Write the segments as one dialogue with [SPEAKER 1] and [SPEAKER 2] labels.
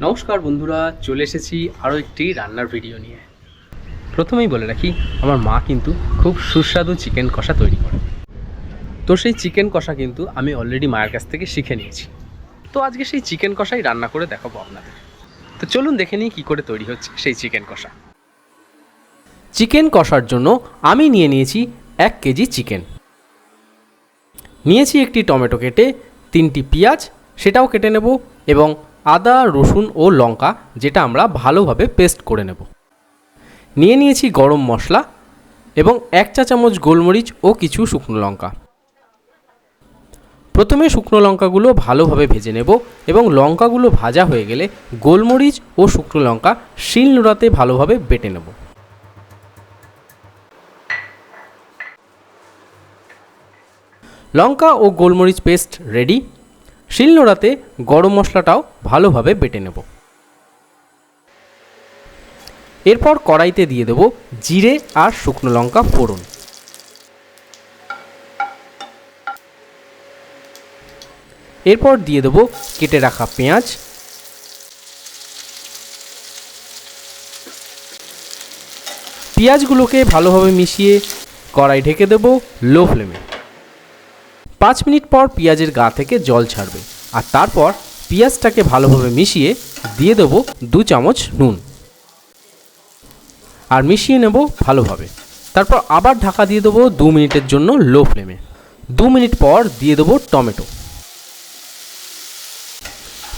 [SPEAKER 1] নমস্কার বন্ধুরা, চলে এসেছি আরও একটি রান্নার ভিডিও নিয়ে। প্রথমেই বলে রাখি, আমার মা কিন্তু খুব সুস্বাদু চিকেন কষা তৈরি করে। তো সেই চিকেন কষা কিন্তু আমি অলরেডি মায়ের কাছ থেকে শিখে নিয়েছি। তো আজকে সেই চিকেন কষাই রান্না করে দেখাবো আপনাদের। তো চলুন দেখে নিই কী করে তৈরি হচ্ছে সেই চিকেন কষা। চিকেন কষার জন্য আমি নিয়ে নিয়েছি এক কেজি চিকেন নিয়েছি একটি টমেটো কেটে তিনটি পেঁয়াজ, সেটাও কেটে নেব এবং আদা, রসুন ও লঙ্কা যেটা আমরা ভালোভাবে পেস্ট করে নেব। নিয়ে নিয়েছি গরম মশলা এবং এক চা চামচ গোলমরিচ ও কিছু শুকনো লঙ্কা। প্রথমে শুকনো লঙ্কাগুলো ভালোভাবে ভেজে নেব এবং লঙ্কাগুলো ভাজা হয়ে গেলে গোলমরিচ ও শুকনো লঙ্কা শিল নোড়াতে ভালোভাবে বেটে নেব। লঙ্কা ও গোলমরিচ পেস্ট রেডি। শিলনোড়াতে গরম মশলাটাও ভালোভাবে বেটে নেব। এরপর কড়াইতে দিয়ে দেব জিরে আর শুকনো লঙ্কা ফোড়ন। এরপর দিয়ে দেব কেটে রাখা পেঁয়াজ। পেঁয়াজগুলোকে ভালোভাবে মিশিয়ে কড়াই ঢেকে দেব লো ফ্লেমে। পাঁচ মিনিট পর পেঁয়াজের গা থেকে জল ছাড়বে। আর তারপর পেঁয়াজটাকে ভালোভাবে মিশিয়ে দিয়ে দেবো দু চামচ নুন। আর মিশিয়ে নেব ভালোভাবে। তারপর আবার ঢাকা দিয়ে দেবো দু মিনিটের জন্য লো ফ্লেমে। দু মিনিট পর দিয়ে দেবো টমেটো।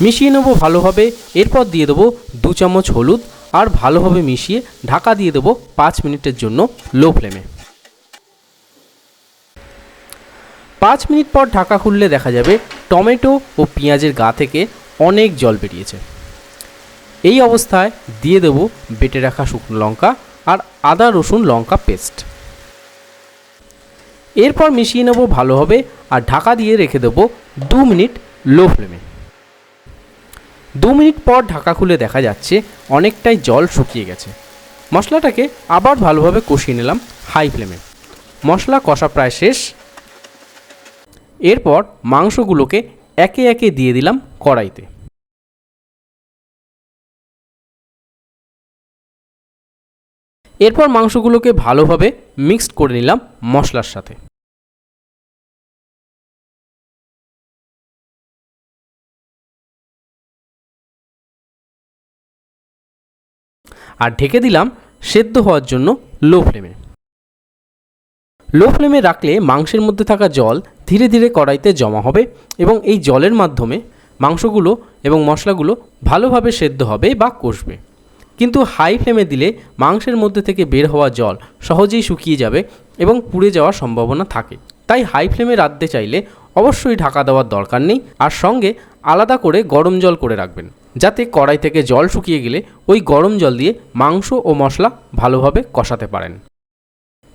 [SPEAKER 1] মিশিয়ে নেব ভালোভাবে। এরপর দিয়ে দেবো দু চামচ হলুদ। আর ভালোভাবে মিশিয়ে ঢাকা দিয়ে দেবো পাঁচ মিনিটের জন্য লো ফ্লেমে। পাঁচ মিনিট পর ঢাকা খুললে দেখা যাবে টমেটো ও পেঁয়াজের গা থেকে অনেক জল বেরিয়েছে। এই অবস্থায় দিয়ে দেব বেটে রাখা শুকনো লঙ্কা আর আদা, রসুন, লঙ্কা পেস্ট। এরপর মিশিয়ে নেব ভালোভাবে আর ঢাকা দিয়ে রেখে দেব দু মিনিট লো ফ্লেমে। দু মিনিট পর ঢাকা খুলে দেখা যাচ্ছে অনেকটাই জল শুকিয়ে গেছে। মশলাটাকে আবার ভালোভাবে কষিয়ে নিলাম হাই ফ্লেমে। মশলা কষা প্রায় শেষ। এরপর মাংসগুলোকে একে একে দিয়ে দিলাম কড়াইতে। এরপর মাংসগুলোকে ভালোভাবে মিক্সড করে নিলাম মশলার সাথে। আর ঢেকে দিলাম সেদ্ধ হওয়ার জন্য লো ফ্লেমে। লো ফ্লেমে রাখলে মাংসের মধ্যে থাকা জল ধীরে ধীরে কড়াইতে জমা হবে এবং এই জলের মাধ্যমে মাংসগুলো এবং মশলাগুলো ভালোভাবে সেদ্ধ হবে বা কষবে। কিন্তু হাই ফ্লেমে দিলে মাংসের মধ্যে থেকে বের হওয়া জল সহজেই শুকিয়ে যাবে এবং পুড়ে যাওয়ার সম্ভাবনা থাকে। তাই হাই ফ্লেমে রাঁধতে চাইলে অবশ্যই ঢাকা দেওয়ার দরকার নেই আর সঙ্গে আলাদা করে গরম জল করে রাখবেন, যাতে কড়াই থেকে জল শুকিয়ে গেলে ওই গরম জল দিয়ে মাংস ও মশলা ভালোভাবে কষাতে পারেন।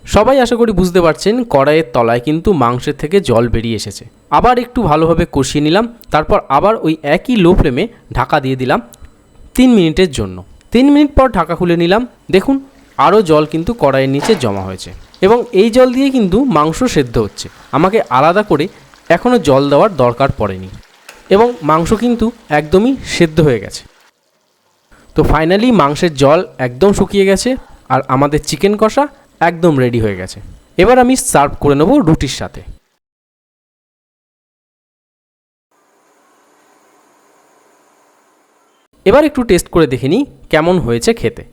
[SPEAKER 1] সবাই আশা করি বুঝতে পারছেন, কড়াইয়ের তলায় কিন্তু মাংসের থেকে জল বেরিয়ে এসেছে। আবার একটু ভালোভাবে কষিয়ে নিলাম, তারপর আবার ওই একই লো ফ্লেমে ঢাকা দিয়ে দিলাম তিন মিনিটের জন্য। তিন মিনিট পর ঢাকা খুলে নিলাম, দেখুন আরও জল কিন্তু কড়াইয়ের নিচে জমা হয়েছে। এবং এই জল দিয়ে কিন্তু মাংস সেদ্ধ হচ্ছে। আমাকে আলাদা করে এখনও জল দেওয়ার দরকার পড়েনি। এবং মাংস কিন্তু একদমই সেদ্ধ হয়ে গেছে। তো ফাইনালি মাংসের জল একদম শুকিয়ে গেছে, আর আমাদের চিকেন কষা একদম রেডি হয়ে গেছে। এবার আমি সার্ভ করে নেব রুটির সাথে। এবার একটু টেস্ট করে দেখে নিই কেমন হয়েছে খেতে।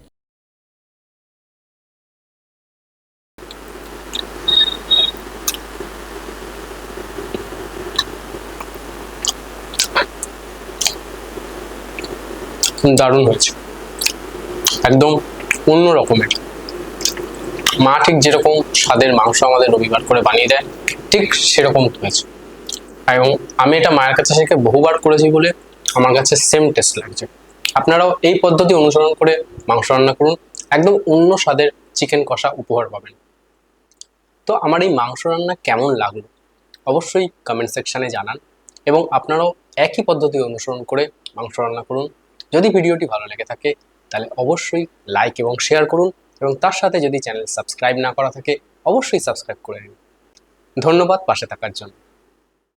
[SPEAKER 2] দারুণ হয়েছে। একদম অন্য রকমের মা ঠিক যেরকম স্বাদের মাংস আমাদের রবিবার করে বানিয়ে দেয়, ঠিক সেরকম হয়েছে। এবং আমি এটা মায়ের কাছে শিখে বহুবার করেছি বলে আমার কাছে সেম টেস্ট লাগছে। আপনারাও এই পদ্ধতি অনুসরণ করে মাংস রান্না করুন, একদম অন্য স্বাদের চিকেন কষা উপহার পাবেন। তো আমার এই মাংস রান্না কেমন লাগল? অবশ্যই কমেন্ট সেকশানে জানান এবং আপনারাও একই পদ্ধতি অনুসরণ করে মাংস রান্না করুন। যদি ভিডিওটি ভালো লেগে থাকে, তাহলে অবশ্যই লাইক এবং শেয়ার করুন। এবং তার সাথে যদি চ্যানেল সাবস্ক্রাইব না করা থাকে, অবশ্যই সাবস্ক্রাইব করে নিন। ধন্যবাদ পাশে থাকার জন্য।